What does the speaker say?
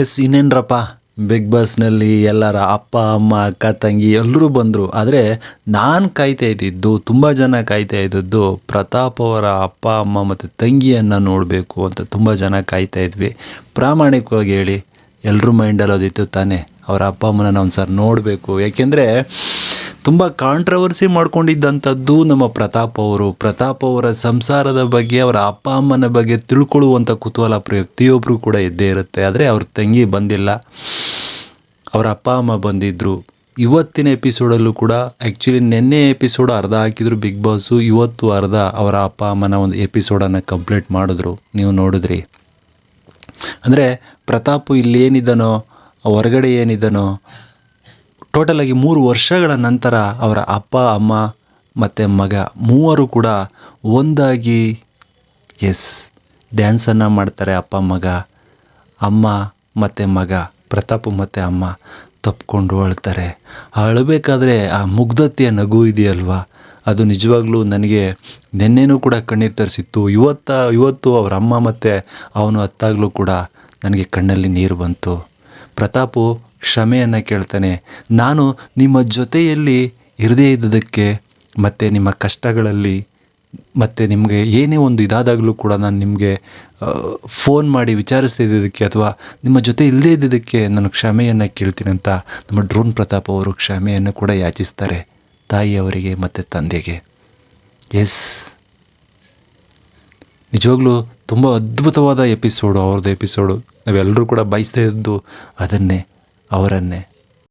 S ಇನ್ನೇನ್ರಪ್ಪ big ಬಾಸ್ನಲ್ಲಿ ಎಲ್ಲರ ಅಪ್ಪ, ಅಮ್ಮ, ಅಕ್ಕ, ತಂಗಿ ಎಲ್ಲರೂ ಬಂದರು. ಆದರೆ ನಾನು ಕಾಯ್ತಾ ಇದ್ದಿದ್ದು, ತುಂಬ ಜನ ಕಾಯ್ತಾ ಇದ್ದದ್ದು ಪ್ರತಾಪ್ ಅವರ ಅಪ್ಪ, ಅಮ್ಮ ಮತ್ತು ತಂಗಿಯನ್ನು ನೋಡಬೇಕು ಅಂತ ತುಂಬ ಜನ ಕಾಯ್ತಾ ಇದ್ವಿ. ಪ್ರಾಮಾಣಿಕವಾಗಿ ಹೇಳಿ ಎಲ್ಲರೂ ಮೈಂಡಲ್ಲಿ ಅದಿತ್ತು ತಾನೇ. ಅವರ ಅಪ್ಪ ಅಮ್ಮನ ನಾವು ಸರ್ ನೋಡಬೇಕು. ಯಾಕೆಂದರೆ ತುಂಬ ಕಾಂಟ್ರವರ್ಸಿ ಮಾಡ್ಕೊಂಡಿದ್ದಂಥದ್ದು ನಮ್ಮ ಪ್ರತಾಪ್ ಅವರು. ಪ್ರತಾಪ್ ಅವರ ಸಂಸಾರದ ಬಗ್ಗೆ, ಅವರ ಅಪ್ಪ ಅಮ್ಮನ ಬಗ್ಗೆ ತಿಳ್ಕೊಳ್ಳುವಂಥ ಕುತೂಹಲ ಪ್ರತಿಯೊಬ್ಬರು ಕೂಡ ಇದ್ದೇ ಇರುತ್ತೆ. ಆದರೆ ಅವ್ರ ತಂಗಿ ಬಂದಿಲ್ಲ. ಅವರ ಅಪ್ಪ ಅಮ್ಮ ಬಂದಿದ್ದರು ಇವತ್ತಿನ ಎಪಿಸೋಡಲ್ಲೂ ಕೂಡ ಆ್ಯಕ್ಚುಲಿ ನಿನ್ನೆ ಎಪಿಸೋಡ್ ಅರ್ಧ ಹಾಕಿದ್ರು ಬಿಗ್ ಬಾಸು ಇವತ್ತು ಅರ್ಧ ಅವರ ಅಪ್ಪ ಅಮ್ಮನ ಒಂದು ಎಪಿಸೋಡನ್ನು ಕಂಪ್ಲೀಟ್ ಮಾಡಿದ್ರು. ನೀವು ನೋಡಿದ್ರಿ. ಅಂದರೆ ಪ್ರತಾಪು ಇಲ್ಲಿ ಏನಿದ್ದಾನೋ ಹೊರಗಡೆ ಏನಿದ್ದಾನೋ ಟೋಟಲಾಗಿ ಮೂರು ವರ್ಷಗಳ ನಂತರ ಅವರ ಅಪ್ಪ, ಅಮ್ಮ ಮತ್ತು ಮಗ ಮೂವರು ಕೂಡ ಒಂದಾಗಿ ಎಸ್ ಡ್ಯಾನ್ಸನ್ನು ಮಾಡ್ತಾರೆ ಅಪ್ಪ, ಮಗ, ಅಮ್ಮ ಮತ್ತು ಮಗ. ಪ್ರತಾಪ್ ಮತ್ತು ಅಮ್ಮ ತಪ್ಪಿಕೊಂಡು ಅಳ್ತಾರೆ. ಅಳಬೇಕಾದ್ರೆ ಆ ಮುಗ್ಧತೆಯ ನಗು ಇದೆಯಲ್ವಾ? ಅದು ನಿಜವಾಗ್ಲೂ ನನಗೆ ನಿನ್ನೆನೂ ಕೂಡ ಕಣ್ಣೀರು ತರಿಸಿತ್ತು. ಇವತ್ತ, ಇವತ್ತು ಅವರ ಅಮ್ಮ ಮತ್ತು ಅವನು ಅತ್ತಾಗಲೂ ಕೂಡ ನನಗೆ ಕಣ್ಣಲ್ಲಿ ನೀರು ಬಂತು. ಪ್ರತಾಪು ಕ್ಷಮೆಯನ್ನು ಕೇಳ್ತಾನೆ. ನಾನು ನಿಮ್ಮ ಜೊತೆಯಲ್ಲಿ ಇರದೇ ಇದ್ದದಕ್ಕೆ, ಮತ್ತು ನಿಮ್ಮ ಕಷ್ಟಗಳಲ್ಲಿ, ಮತ್ತು ನಿಮಗೆ ಏನೇ ಒಂದು ಇದಾದಾಗಲೂ ಕೂಡ ನಾನು ನಿಮಗೆ ಫೋನ್ ಮಾಡಿ ವಿಚಾರಿಸ್ತಿದ್ದಕ್ಕೆ ಅಥವಾ ನಿಮ್ಮ ಜೊತೆ ಇಲ್ಲದೇ ಇದ್ದಿದ್ದಕ್ಕೆ ನಾನು ಕ್ಷಮೆಯನ್ನು ಕೇಳ್ತೀನಿ ಅಂತ ನಮ್ಮ ಡ್ರೋನ್ ಪ್ರತಾಪ್ ಅವರು ಕ್ಷಮೆಯನ್ನು ಕೂಡ ಯಾಚಿಸ್ತಾರೆ ತಾಯಿಯವರಿಗೆ ಮತ್ತು ತಂದೆಗೆ. ಎಸ್ ನಿಜವಾಗ್ಲೂ ತುಂಬ ಅದ್ಭುತವಾದ ಎಪಿಸೋಡು ಅವ್ರದ್ದು ಎಪಿಸೋಡು ನಾವೆಲ್ಲರೂ ಕೂಡ ಬಯಸ್ತಾ ಇದ್ದು ಅದನ್ನೇ. ahora en